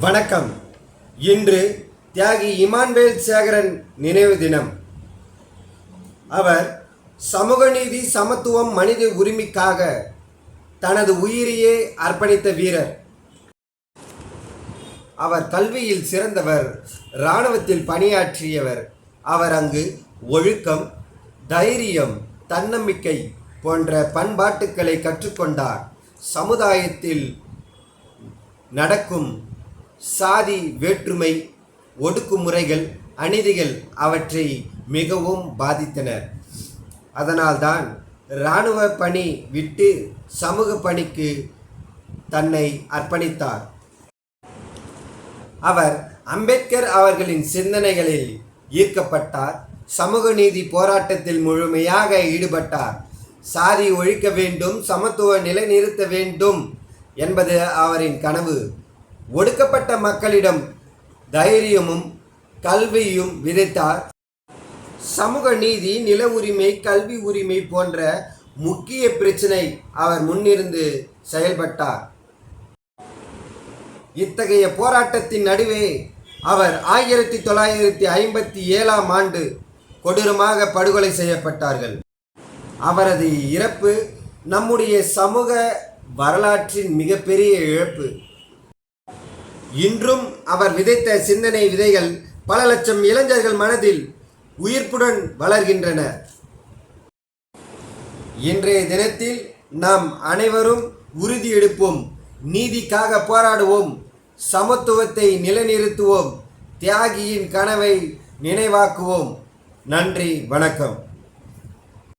வணக்கம். இன்று தியாகி இமான்வேல் சேகரன் நினைவு தினம். அவர் சமூக நீதி சமத்துவம் மனித உரிமைக்காக தனது உயிரையே அர்ப்பணித்த வீரர். அவர் கல்வியில் சிறந்தவர் இராணுவத்தில் பணியாற்றியவர். அவர் அங்கு ஒழுக்கம் தைரியம் தன்னம்பிக்கை போன்ற பண்பாட்டுக்களை கற்றுக்கொண்டார். சமுதாயத்தில் நடக்கும் சாதி வேற்றுமை ஒடுக்குமுறைகள் அநீதிகள் அவற்றை மிகவும் பாதித்தனர். அதனால்தான் இராணுவ பணி விட்டு சமூக பணிக்கு தன்னை அர்ப்பணித்தார். அவர் அம்பேத்கர் அவர்களின் சிந்தனைகளில் ஈர்க்கப்பட்டார். சமூக நீதி போராட்டத்தில் முழுமையாக ஈடுபட்டார். சாதி ஒழிக்க வேண்டும் சமத்துவ நிலைநிறுத்த வேண்டும் என்பது அவரின் கனவு. ஒடுக்கப்பட்ட மக்களிடம் தைரியமும் கல்வியும் விதைத்தார். சமூக நீதி நில உரிமை கல்வி உரிமை போன்ற முக்கிய பிரச்சினை அவர் முன்னிருந்து செயல்பட்டார். இத்தகைய போராட்டத்தின் நடுவே அவர் ஆயிரத்தி தொள்ளாயிரத்தி ஐம்பத்தி ஏழாம் ஆண்டு கொடூரமாக படுகொலை செய்யப்பட்டார்கள். அவரது இறப்பு நம்முடைய சமூக வரலாற்றின் மிகப்பெரிய இழப்பு. இன்றும் அவர் விதைத்த சிந்தனை விதைகள் பல லட்சம் இளைஞர்கள் மனதில் உயிர்ப்புடன் வளர்கின்றன. இன்றைய தினத்தில் நாம் அனைவரும் உறுதி எடுப்போம். நீதிக்காக போராடுவோம். சமத்துவத்தை நிலைநிறுத்துவோம். தியாகியின் கனவை நினைவாக்குவோம். நன்றி வணக்கம்.